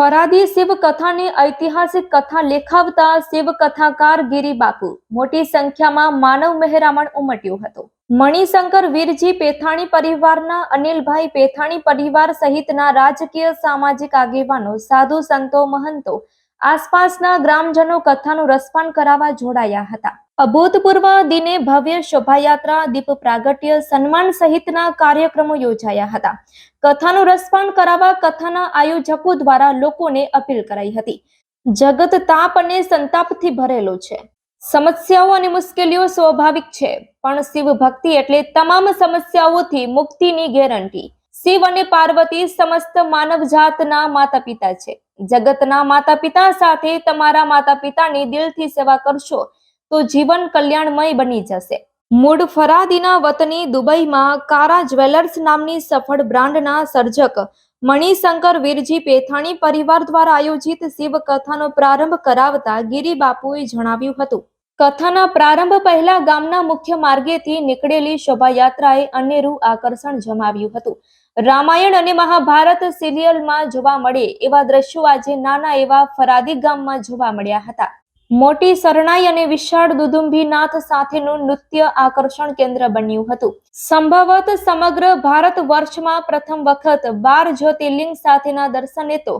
ફરાદી શિવ કથાની ઐતિહાસિક કથા લેખાવતા શિવ કથાકાર ગિરી બાપુ. મોટી સંખ્યામાં માનવ મહેરામણ ઉમટ્યો હતો. મણિશંકર વીરજી પેથાણી પરિવારના અનિલભાઈ પેથાણી પરિવાર સહિતના રાજકીય સામાજિક આગેવાનો, સાધુ સંતો, મહંતો આસપાસના ગ્રામજનો કથાનું રસપાન કરાવવા જોડાયા હતા. અભૂતપૂર્વ દિને ભવ્ય શોભાયાત્રા, દીપ પ્રાગટ્ય, સન્માન સહિતના કાર્યક્રમો યોજાયા હતા. કથાનું રસપાન કરાવવા કથાના આયોજકો દ્વારા લોકોને અપીલ કરાઈ હતી. જગત તાપ અને સંતાપથી ભરેલો છે. સમસ્યાઓ અને મુશ્કેલીઓ સ્વાભાવિક છે, પણ શિવ ભક્તિ એટલે તમામ સમસ્યાઓથી મુક્તિની ગેરંટી. શિવ અને પાર્વતી સમસ્ત માનવ જાતના માતા પિતા છે. જગતના માતા પિતા સાથે તમારા માતા પિતાની દિલથી સેવા કરશો તો જીવન કલ્યાણમય બની જશે. મૂળ ફરાદીના વતની દુબઈમાં કારા જ્વેલર્સ નામની સફળ બ્રાન્ડના સર્જક મણિશંકર વીરજી પેથાણી પરિવાર દ્વારા આયોજિત શિવ કથાનો પ્રારંભ કરાવતા ગિરી બાપુએ જણાવ્યું હતું. કથાના પ્રારંભ પહેલા ગામના મુખ્ય માર્ગેથી નીકળેલી શોભાયાત્રાએ અનેરું આકર્ષણ જમાવ્યું હતું. રામાયણ અને મહાભારત સિરિયલમાં જોવા મળે એવા દ્રશ્યો આજે નાના એવા ફરાદી ગામમાં જોવા મળ્યા હતા. મોટી શરણાઈ અને વિશાળ દુદુંભીનાથ સાથેનું નૃત્ય આકર્ષણ કેન્દ્ર બન્યું હતું. સંભવત સમગ્ર ભારત વર્ષમાં પ્રથમ વખત બાર જ્યોતિર્લિંગ સાથેના દર્શને તો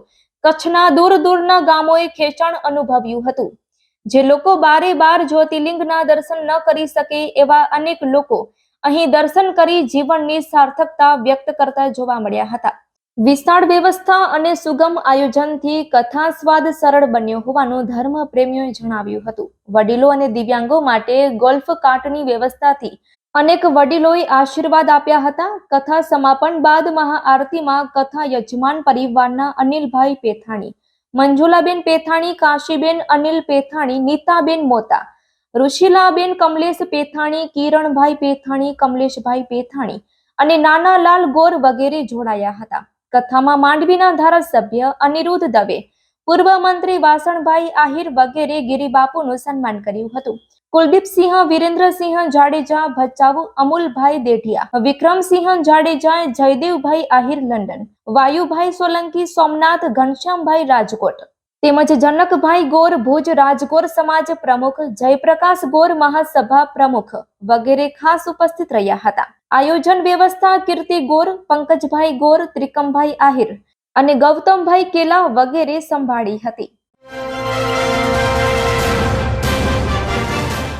કચ્છના દૂર દૂરના ગામોએ ખેંચાણ અનુભવ્યું હતું. જે લોકો બારે બાર જ્યોતિર્લિંગના દર્શન ન કરી શકે એવા અનેક લોકો અહીં દર્શન કરી જીવનની સાર્થકતા વ્યક્ત કરતા જોવા મળ્યા હતા. વિશાળ વ્યવસ્થા અને સુગમ આયોજનથી કથા સ્વાદ સરળ બન્યો હોવાનું ધર્મ પ્રેમીઓએ જણાવ્યું હતું. વડીલો અને દિવ્યાંગો માટે ગોલ્ફ કાર્ટની વ્યવસ્થાથી અનેક વડીલોએ આશીર્વાદ આપ્યા હતા. કથા સમાપન બાદ મહાઆરતીમાં કથા યજમાન પરિવારના અનિલભાઈ પેથાણી, મંજુલાબેન પેથાણી, કાશીબેન અનિલ પેથાણી, નીતાબેન મોતા, ઋષિલાબેન કમલેશ પેથાણી, કિરણભાઈ પેથાણી, કમલેશભાઈ પેથાણી અને નાનાલાલ ગોર વગેરે જોડાયા હતા. કથામાં માંડવીના ધારાસભ્ય અનિરુદ્ધ દવે, પૂર્વ મંત્રી વાસણભાઈ આહિર વગેરે ગિરિબાપુનું સન્માન કર્યું હતું. કુલદીપસિંહ, વિરેન્દ્રસિંહ જાડેજા, ભચાઉ અમુલભાઈ દેઠિયા વિક્રમસિંહ જાડેજા જયદેવભાઈ આહિર લંડન, વાયુભાઈ સોલંકી, સોમનાથ ઘનશ્યામભાઈ રાજકોટ, તેમજ જનકભાઈ ગોર, ભુજ રાજગોર સમાજ પ્રમુખ, જયપ્રકાશ ગોર મહાસભા પ્રમુખ વગેરે ખાસ ઉપસ્થિત રહ્યા હતા. આયોજન વ્યવસ્થા કીર્તિ ગોર પંકજભાઈ ગોર ત્રિકમભાઈ આહિર અને ગૌતમભાઈ કેલા વગેરે સંભાળી હતી.